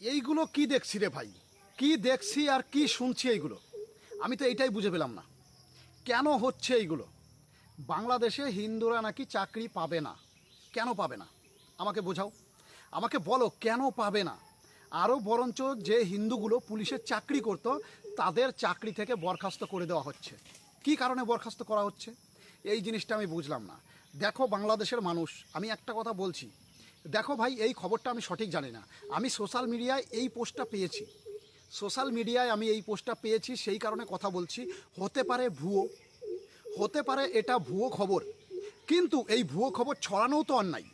এইগুলো কি দেখছি রে ভাই? কি দেখছি আর কি শুনছি এইগুলো? আমি তো এইটাই বুঝে পেলাম না। কেন হচ্ছে এইগুলো? বাংলাদেশে হিন্দুরা নাকি চাকরি পাবে না। কেন পাবে না? আমাকে বোঝাও। আমাকে বলো, কেন পাবে না? আরও বরঞ্চ যে হিন্দুগুলো পুলিশের চাকরি করতো, তাদের চাকরি থেকে বরখাস্ত করে দেওয়া হচ্ছে। কি কারণে বরখাস্ত করা হচ্ছে? এই জিনিসটা আমি বুঝলাম না। দেখো, বাংলাদেশের মানুষ, আমি একটা কথা বলছি। দেখো ভাই, এই খবরটা আমি সঠিক জানি না। আমি সোশ্যাল মিডিয়ায় এই পোস্টটা পেয়েছি। সোশ্যাল মিডিয়ায় আমি এই পোস্টটা পেয়েছি, সেই কারণে কথা বলছি। হতে পারে ভুয়ো। হতে পারে এটা ভুয়ো খবর। কিন্তু এই ভুয়ো খবর ছড়ানোও তো অন্যায়।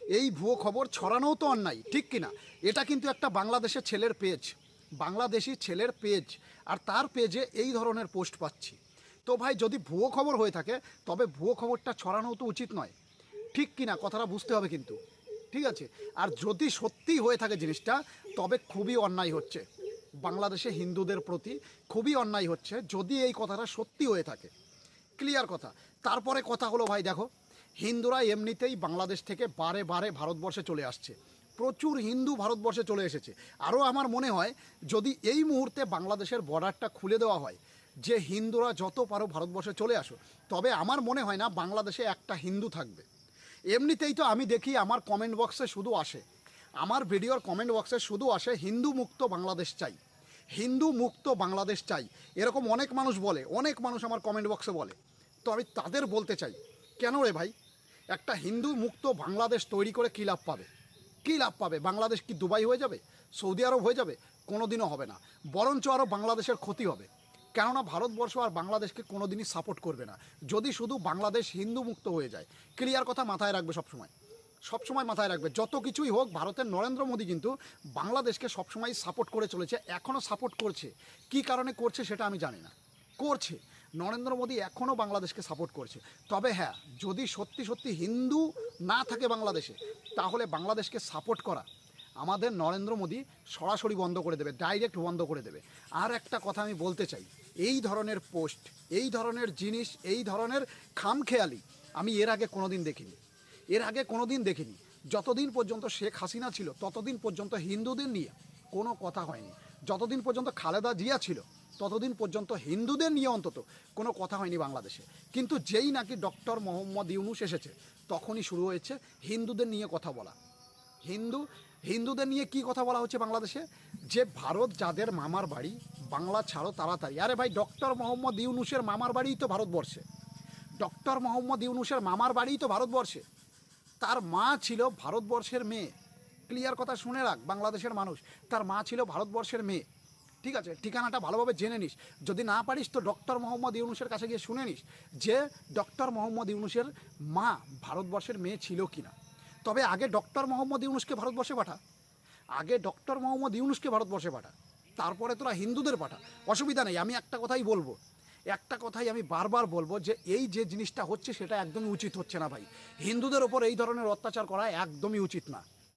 এই ভুয়ো খবর ছড়ানোও তো অন্যায়, ঠিক কিনা? এটা কিন্তু একটা বাংলাদেশের ছেলের পেজ বাংলাদেশি ছেলের পেজ আর তার পেজে এই ধরনের পোস্ট পাচ্ছি। তো ভাই, যদি ভুয়ো খবর হয়ে থাকে, তবে ভুয়ো খবরটা ছড়ানোও তো উচিত নয়। ঠিক কিনা? কথাটা বুঝতে হবে কিন্তু। ঠিক আছে? আর যদি সত্যি হয়ে থাকে জিনিসটা, তবে খুবই অন্যায় হচ্ছে। বাংলাদেশে হিন্দুদের প্রতি খুবই অন্যায় হচ্ছে, যদি এই কথাটা সত্যি হয়ে থাকে। ক্লিয়ার কথা। তারপরে কথা হলো ভাই, দেখো, হিন্দুরা এমনিতেই বাংলাদেশ থেকে বারে বারে ভারতবর্ষে চলে আসছে। প্রচুর হিন্দু ভারতবর্ষে চলে এসেছে। আরও আমার মনে হয়, যদি এই মুহূর্তে বাংলাদেশের বর্ডারটা খুলে দেওয়া হয়, যে হিন্দুরা যত পারো ভারতবর্ষে চলে আসো, তবে আমার মনে হয় না বাংলাদেশে একটা হিন্দু থাকবে। এমনিতেই তো আমি দেখি আমার কমেন্ট বক্সে শুধু আসে। আমার ভিডিওর কমেন্ট বক্সে শুধু আসে, হিন্দু মুক্ত বাংলাদেশ চাই। হিন্দু মুক্ত বাংলাদেশ চাই। এরকম অনেক মানুষ বলে, অনেক মানুষ আমার কমেন্ট বক্সে বলে। তো আমি তাদের বলতে চাই, কেন রে ভাই? একটা হিন্দু মুক্ত বাংলাদেশ তৈরি করে কী লাভ পাবে? কী লাভ পাবে? বাংলাদেশ কি দুবাই হয়ে যাবে? সৌদি আরব হয়ে যাবে? কোনো দিনও হবে না। বরঞ্চ আরও বাংলাদেশের ক্ষতি হবে। কেননা ভারতবর্ষ আর বাংলাদেশকে কোনো দিনই সাপোর্ট করবে না। যদি শুধু বাংলাদেশ হিন্দু মুক্ত হয়ে যায় ক্লিয়ার কথা মাথায় রাখবে সবসময়। সবসময় মাথায় রাখবে। যত কিছুই হোক, ভারতের নরেন্দ্র মোদী কিন্তু বাংলাদেশকে সবসময় সাপোর্ট করে চলেছে এখনও সাপোর্ট করছে। কি কারণে করছে সেটা আমি জানি না। করছে। নরেন্দ্র মোদী এখনও বাংলাদেশকে সাপোর্ট করছে। তবে হ্যাঁ যদি সত্যি সত্যি হিন্দু না থাকে বাংলাদেশে, তাহলে বাংলাদেশকে সাপোর্ট করা আমাদের নরেন্দ্র মোদী সরাসরি বন্ধ করে দেবে ডাইরেক্ট বন্ধ করে দেবে। আর একটা কথা আমি বলতে চাই। এই ধরনের পোস্ট, এই ধরনের জিনিস, এই ধরনের খামখেয়ালি আমি এর আগে কোনোদিন দেখিনি। এর আগে কোনো দিন দেখিনি। যতদিন পর্যন্ত শেখ হাসিনা ছিল, ততদিন পর্যন্ত হিন্দুদের নিয়ে কোনো কথা হয়নি। যতদিন পর্যন্ত খালেদা জিয়া ছিল, ততদিন পর্যন্ত হিন্দুদের নিয়ে অন্তত কোনো কথা হয়নি বাংলাদেশে। কিন্তু যেই নাকি ডক্টর মোহাম্মদ ইউনুস এসেছে, তখনই শুরু হয়েছে হিন্দুদের নিয়ে কথা বলা। হিন্দু, হিন্দুদের নিয়ে কি কথা বলা হচ্ছে বাংলাদেশে? যে ভারত যাদের মামার বাড়ি বাংলা ছাড়ো তাড়াতাড়ি। আরে ভাই ডক্টর মোহাম্মদ ইউনুসের মামার বাড়িই তো ভারতবর্ষে। ডক্টর মোহাম্মদ ইউনুসের মামার বাড়িই তো ভারতবর্ষে। তার মা ছিল ভারতবর্ষের মেয়ে। ক্লিয়ার কথা শুনে রাখ, বাংলাদেশের মানুষ। তার মা ছিল ভারতবর্ষের মেয়ে। ঠিক আছে, ঠিকানাটা ভালোভাবে জেনে নিস। যদি না পারিস তো ডক্টর মোহাম্মদ ইউনুসের কাছে গিয়ে শুনে নিস যে ডক্টর মোহাম্মদ ইউনুসের মা ভারতবর্ষের মেয়ে ছিল কিনা। তবে আগে ডক্টর মোহাম্মদ ইউনুসকে ভারতবর্ষে পাঠা। আগে ডক্টর মোহাম্মদ ইউনুসকে ভারতবর্ষে পাঠা। তারপরে তোরা হিন্দুদের পাঠা। অসুবিধা নেই, আমি একটা কথাই বলব। একটা কথাই আমি বারবার বলব যে, এই যে জিনিসটা হচ্ছে, সেটা একদমই উচিত হচ্ছে না ভাই। হিন্দুদের ওপর এই ধরনের অত্যাচার করা একদমই উচিত না।